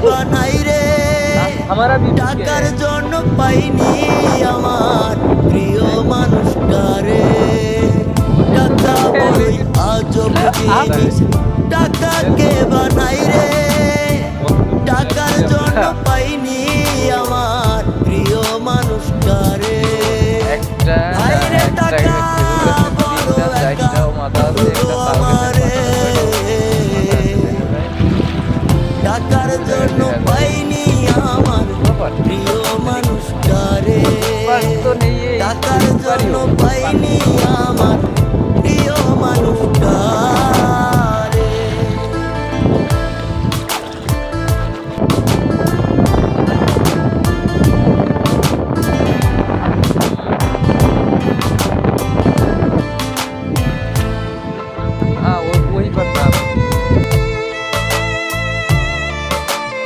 দেবা নাই রে টাকার জন্য পাইনি আমার প্রিয় মানুষটারে টাকা বলে আজব টাকা কে বানাই রে। টাকার জন্য পাইনি আমার প্রিয় মানুষটারে একটা টাকা বড় একটা টাকার জন্য পাইনি আমার প্রিয় মানুষটারে টাকার জন্য পাইনি আমার